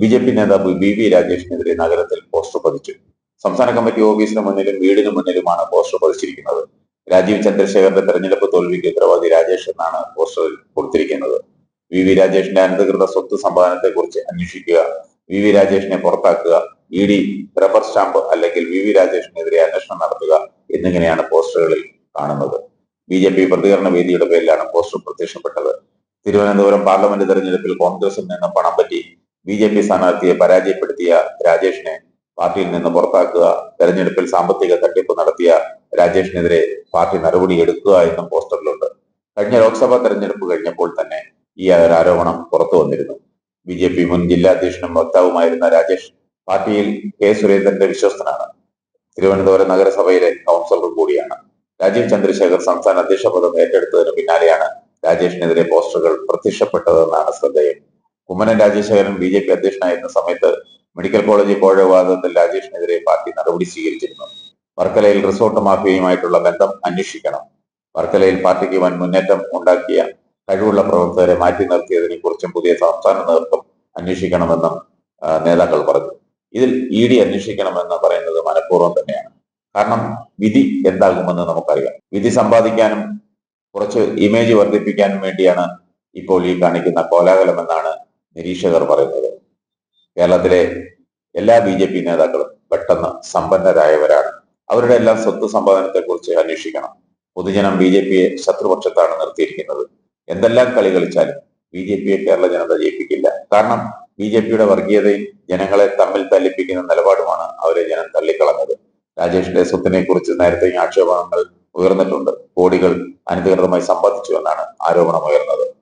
B J P നേതാവ് B V രാജേഷിനെതിരെ നഗരത്തിൽ പോസ്റ്റർ പതിച്ചു. സംസ്ഥാന കമ്മിറ്റി ഓഫീസിന് മുന്നിലും വീടിന് മുന്നിലുമാണ് പോസ്റ്റർ പതിച്ചിരിക്കുന്നത്. രാജീവ് ചന്ദ്രശേഖരന്റെ തെരഞ്ഞെടുപ്പ് തോൽവിക്ക് ഉത്തരവാദി രാജേഷ് എന്നാണ് പോസ്റ്ററിൽ കൊടുത്തിരിക്കുന്നത്. വി വി രാജേഷിന്റെ അനധികൃത സ്വത്ത് സമ്പാദനത്തെ കുറിച്ച് അന്വേഷിക്കുക വി വി രാജേഷിനെ പുറത്താക്കുക ഇ ഡി റബ്ബർ സ്റ്റാമ്പ് അല്ലെങ്കിൽ വി വി രാജേഷിനെതിരെ അന്വേഷണം നടത്തുക എന്നിങ്ങനെയാണ് പോസ്റ്ററുകളിൽ കാണുന്നത്. ബി ജെ പി പ്രതികരണ വേദിയുടെ പേരിലാണ് പോസ്റ്റർ പ്രത്യക്ഷപ്പെട്ടത്. തിരുവനന്തപുരം പാർലമെന്റ് തെരഞ്ഞെടുപ്പിൽ കോൺഗ്രസിൽ നിന്ന് പണം പറ്റി ബി ജെ പി സ്ഥാനാർത്ഥിയെ പരാജയപ്പെടുത്തിയ രാജേഷിനെ പാർട്ടിയിൽ നിന്ന് പുറത്താക്കുക തെരഞ്ഞെടുപ്പിൽ സാമ്പത്തിക തട്ടിപ്പ് നടത്തിയ രാജേഷിനെതിരെ പാർട്ടി നടപടി എടുക്കുക എന്നും പോസ്റ്ററിലുണ്ട്. കഴിഞ്ഞ ലോക്സഭാ തെരഞ്ഞെടുപ്പ് കഴിഞ്ഞപ്പോൾ തന്നെ ഈ ഒരു ആരോപണം പുറത്തു വന്നിരുന്നു. ബി ജെ പി മുൻ ജില്ലാ അധ്യക്ഷനും വക്താവുമായിരുന്ന രാജേഷ് പാർട്ടിയിൽ കെ സുരേന്ദ്രന്റെ വിശ്വസ്തനാണ്. തിരുവനന്തപുരം നഗരസഭയിലെ കൗൺസിലർ കൂടിയാണ്. രാജീവ് ചന്ദ്രശേഖർ സംസ്ഥാന അധ്യക്ഷ പദം ഏറ്റെടുത്തതിന് പിന്നാലെയാണ് രാജേഷിനെതിരെ പോസ്റ്ററുകൾ പ്രത്യക്ഷപ്പെട്ടതെന്നാണ് ശ്രദ്ധേയം. Kummanam Rajasekharan B J P അധ്യക്ഷനായിരുന്ന സമയത്ത് മെഡിക്കൽ കോളേജ് കോഴ വിവാദത്തിൽ രാജേഷിനെതിരെ പാർട്ടി നടപടി സ്വീകരിച്ചിരുന്നു. വർക്കലയിൽ റിസോർട്ട് മാഫിയയുമായിട്ടുള്ള ബന്ധം അന്വേഷിക്കണം. വർക്കലയിൽ പാർട്ടിക്ക് വൻ മുന്നേറ്റം ഉണ്ടാക്കിയ കഴിവുള്ള പ്രവർത്തകരെ മാറ്റി നിർത്തിയതിനെ കുറിച്ചും പുതിയ സംസ്ഥാന നേതൃത്വം അന്വേഷിക്കണമെന്നും നേതാക്കൾ പറഞ്ഞു. ഇതിൽ ഇ ഡി അന്വേഷിക്കണമെന്ന് പറയുന്നത് മനഃപൂർവം തന്നെയാണ്. കാരണം വിധി എന്താകുമെന്ന് നമുക്കറിയാം. വിധി സമ്പാദിക്കാനും കുറച്ച് ഇമേജ് വർദ്ധിപ്പിക്കാനും വേണ്ടിയാണ് ഇപ്പോൾ ഈ കാണിക്കുന്ന കോലാഹലമെന്നാണ് നിരീക്ഷകർ പറയുന്നത്. കേരളത്തിലെ എല്ലാ ബി ജെ പി നേതാക്കളും പെട്ടെന്ന് സമ്പന്നരായവരാണ്. അവരുടെ എല്ലാം സ്വത്ത് സമ്പാദനത്തെ കുറിച്ച് അന്വേഷിക്കണം. പൊതുജനം ബി ജെ പിയെ ശത്രുപക്ഷത്താണ് നിർത്തിയിരിക്കുന്നത്. എന്തെല്ലാം കളി കളിച്ചാലും ബി ജെ പിയെ കേരള ജനത ജയിപ്പിക്കില്ല. കാരണം ബി ജെ പിയുടെ വർഗീയതയും ജനങ്ങളെ തമ്മിൽ തല്ലിപ്പിക്കുന്ന നിലപാടുമാണ് അവരെ ജനം തള്ളിക്കളഞ്ഞത്. രാജേഷിന്റെ സ്വത്തിനെ കുറിച്ച് നേരത്തെ ആക്ഷേപങ്ങൾ ഉയർന്നിട്ടുണ്ട്. കോടികൾ അനധികൃതമായി സമ്പാദിച്ചു എന്നാണ് ആരോപണം ഉയർന്നത്